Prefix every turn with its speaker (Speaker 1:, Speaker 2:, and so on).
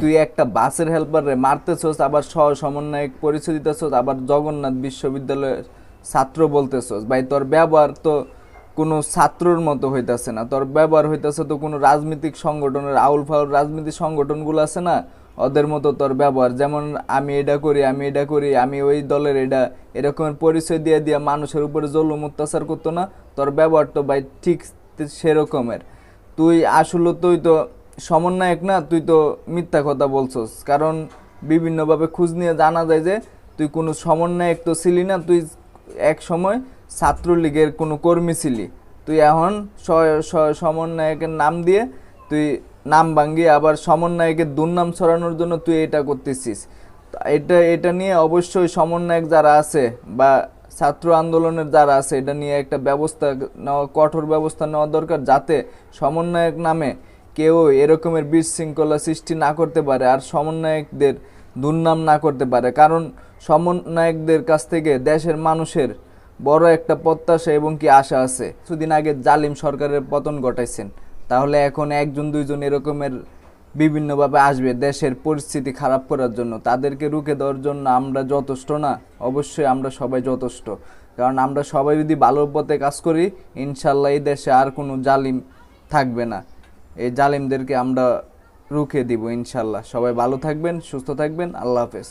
Speaker 1: তুই একটা বাসের হেল্পারে মারতেছস, আবার সহ সমন্বয়ক পরিচয় দিতেছস, আবার জগন্নাথ বিশ্ববিদ্যালয়ের ছাত্র বলতেছস। ভাই, তোর ব্যবহার তো কোনো ছাত্রর মতো হইতাছে না। তোর ব্যবহার হইতাছে তো কোনো রাজনৈতিক সংগঠনের, আউল ফাউল রাজনৈতিক সংগঠনগুলো আছে না? ওদের মতো তোর ব্যবহার। যেমন আমি এটা করি, আমি এটা করি, আমি ওই দলের এটা এরকমের পরিচয় দিয়ে দিয়ে মানুষের উপরে জলম অত্যাচার করতো না? তোর ব্যবহার তো ভাই ঠিক সেরকমের। তুই আসলে তুই তো সমন্বয়ক না, তুই তো মিথ্যা কথা বলছস। কারণ বিভিন্নভাবে খোঁজ নিয়ে জানা যায় যে তুই কোনো সমন্বয়ক তো ছিলি না, তুই এক সময় ছাত্রলীগের কোনো কর্মী ছিলি। তুই এখন সমন্বয়কের নাম দিয়ে তুই নাম ভাঙ্গিয়ে আবার সমন্বয়কের দুর্নাম ছড়ানোর জন্য তুই এটা করতেছিস। এটা এটা নিয়ে অবশ্যই সমন্বয়ক যারা আছে বা ছাত্র আন্দোলনের যারা আছে, এটা নিয়ে একটা ব্যবস্থা নেওয়া, কঠোর ব্যবস্থা নেওয়া দরকার যাতে সমন্বয়ক নামে কেউ এরকমের বিশৃঙ্খলা সৃষ্টি না করতে পারে আর সমন্বয়কদের দুর্নাম না করতে পারে। কারণ সমন্বয়কদের কাছ থেকে দেশের মানুষের বড় একটা প্রত্যাশা এবং কি আশা আছে। কিছুদিন আগে জালিম সরকারের পতন ঘটাইছেন। তাহলে এখন একজন, দুইজন এরকমের বিভিন্নভাবে আসবে দেশের পরিস্থিতি খারাপ করার জন্য। তাদেরকে রুখে দেওয়ার জন্য আমরা যথেষ্ট না? অবশ্যই আমরা সবাই যথেষ্ট। কারণ আমরা সবাই যদি ভালো পথে কাজ করি, ইনশাল্লাহ এই দেশে আর কোনো জালিম থাকবে না। এই জালিমদেরকে আমরা রুখে দিব ইনশাল্লাহ। সবাই ভালো থাকবেন, সুস্থ থাকবেন। আল্লাহ হাফেজ।